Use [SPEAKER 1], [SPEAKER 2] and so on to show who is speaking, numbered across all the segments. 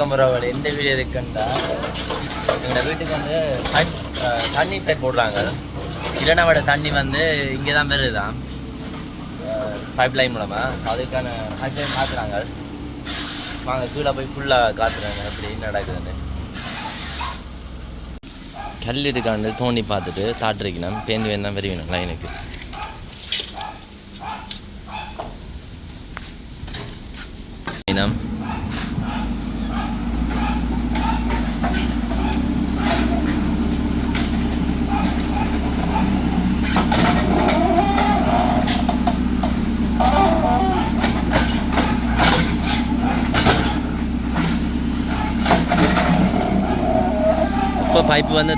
[SPEAKER 1] வணக்கம் பரவாயில்ல எந்த வீடியோ இருக்குன்னா எங்களோட வீட்டுக்கு வந்து தண்ணி பைப் போடுறாங்க. இரண்டாவோட தண்ணி வந்து இங்கே தான் வருதுதான் பைப் லைன் மூலமாக அதுக்கான பைப் லைன் மாற்றுறாங்க வாங்க கீழே போய் ஃபுல்லாக காத்துறாங்க. அப்படி நடக்குதுன்னு. கல் இருக்காண்டு தோண்டி பார்த்துட்டு தாட்டிருக்கணும் பேந்து வேணும் விரிவினம் லைனுக்கு இனம். பைப்பு வந்து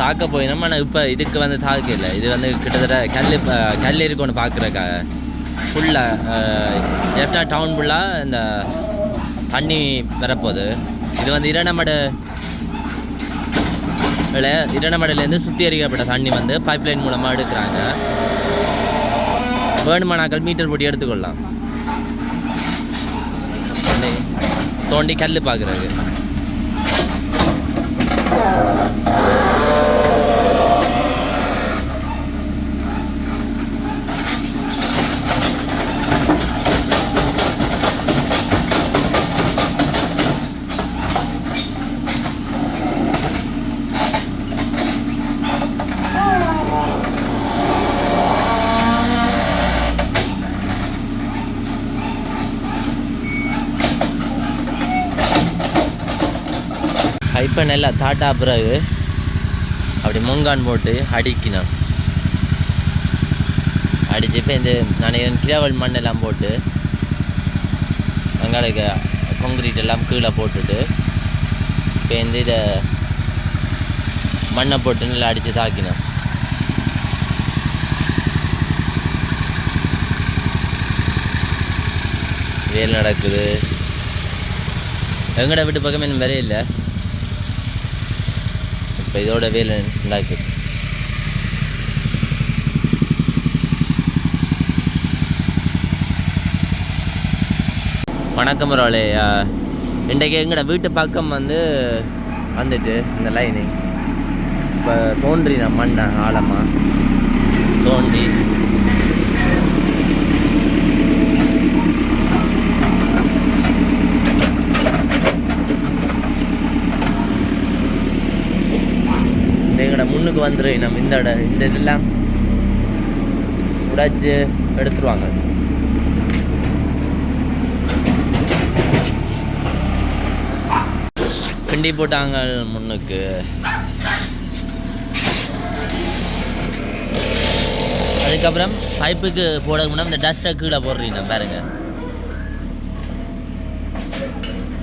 [SPEAKER 1] தாக்க போயிடும் ஆனால் இப்போ இதுக்கு வந்து தாக்க இல்லை இது வந்து கிட்டத்தட்ட கல் கல் இருக்குன்னு பார்க்குறக்கா ஃபுல்லாக லெஃப்டாக டவுன் ஃபுல்லாக இந்த தண்ணி வரப்போகுது. இது வந்து இரண்டமடு இரண்டமடையிலேருந்து சுத்திகரிக்கப்பட்ட தண்ணி வந்து பைப் லைன் மூலமாக எடுக்கிறாங்க. வேணுமானாக்கள் மீட்டர் போட்டி எடுத்துக்கொள்ளலாம். தோண்டி கல் பார்க்குறது இப்போ நல்லா தாட்டா பிறகு அப்படி முங்கான் போட்டு அடிக்கணும். அடித்து இப்போ இந்த நான் கிராவல் மண்ணெல்லாம் போட்டு வெங்காய கொங்கிரீட் எல்லாம் கீழே போட்டுட்டு இப்போ இந்த இதை மண்ணை போட்டு நல்லா அடித்து தாக்கினோம். வேல் நடக்குது. எங்கட வீட்டு பக்கம் இன்னும் வரையில்லை இல்லை. இப்போ இதோட வேலை நடக்குது வணக்கம் ரோலே இன்றைக்கு எங்கட வீட்டு பக்கம் வந்து வந்துட்டு இந்த லைனிங் இப்போ தோன்றி நான் மண்ணை ஆழமாக தோண்டி இந்த எங்கட முன்னுக்கு வந்துரு நம்ம இந்த இடம் இந்த இதெல்லாம் உடைச்சு எடுத்துருவாங்க. கிண்டி போட்டாங்க முன்னுக்கு. அதுக்கப்புறம் பைப்புக்கு போட முன்னாடி இந்த டஸ்ட்டை கீழே போடுறீங்க பாருங்க.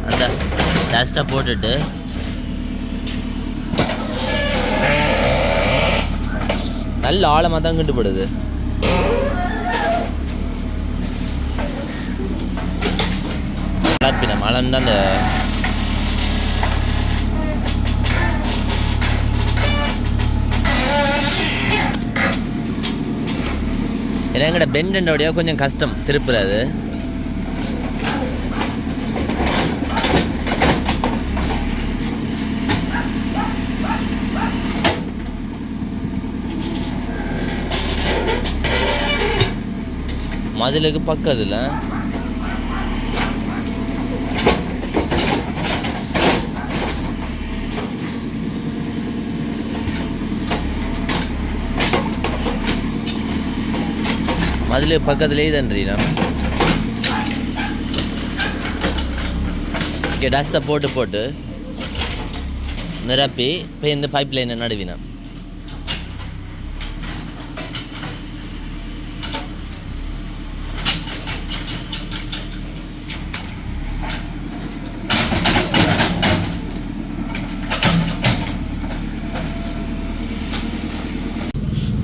[SPEAKER 1] அந்த டஸ்ட்டை போட்டுட்டு நல்ல ஆழமாக தான் கண்டுபடுது மழை அளந்து அந்த ஏன்னா எங்கட பெண்டோடைய கொஞ்சம் கஷ்டம் திருப்புறது. மதிலுக்கு பக்கத்தில். அதில் பக்கத்துலேயே தன்றீனா ஓகே டஸ்ட்டை போட்டு போட்டு நிரப்பி இப்போ இந்த பைப் லைனை நடுவினா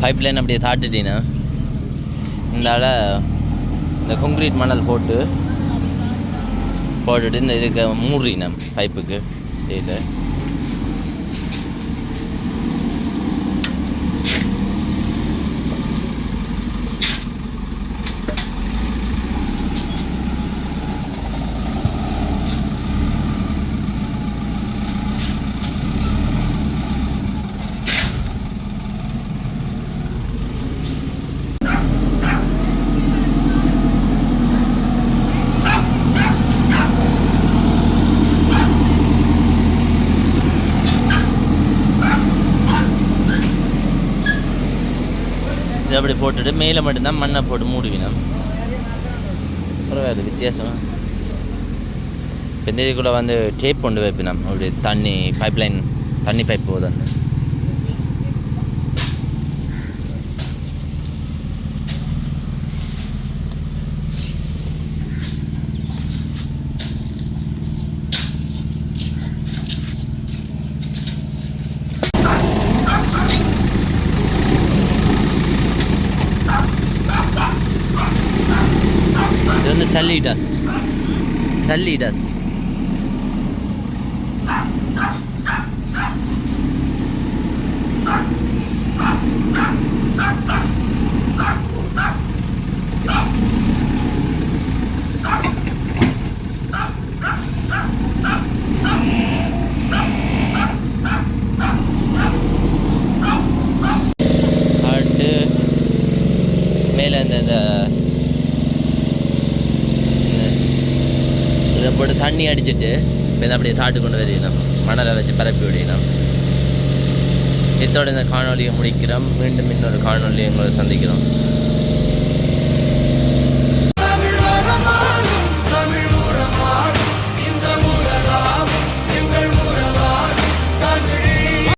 [SPEAKER 1] பைப் லைன் அப்படியே தாட்டுட்டீங்கன்னா இந்தால இந்த கான்க்ரீட் மணல் போட்டு போட்டுட்டு இந்த இதுக்கு மூடுறீங்க பைப்புக்கு இதில் இதை அப்படி போட்டுட்டு மேலே மட்டும்தான் மண்ணை போட்டு மூடுவினோம் பரவாயில்ல வித்தியாசமாக இப்போ இந்த இதுக்குள்ளே வந்து டேப் கொண்டு வைப்பினோம் அப்படி தண்ணி பைப் லைன் தண்ணி பைப் போகுதுன்னு இது வந்து சல்லி டஸ்ட் சல்லி டஸ்ட் அடுத்து மேலே இந்த இதை போட்டு தண்ணி அடிச்சுட்டு இப்போ அப்படியே தாட்டு கொண்டு வருகிறோம் மணலை வச்சு பரப்பி விடணும். இத்தோடு இந்த காணொலியை முடிக்கிறோம். மீண்டும் இன்னொரு காணொலியை உங்களை சந்திக்கிறோம்.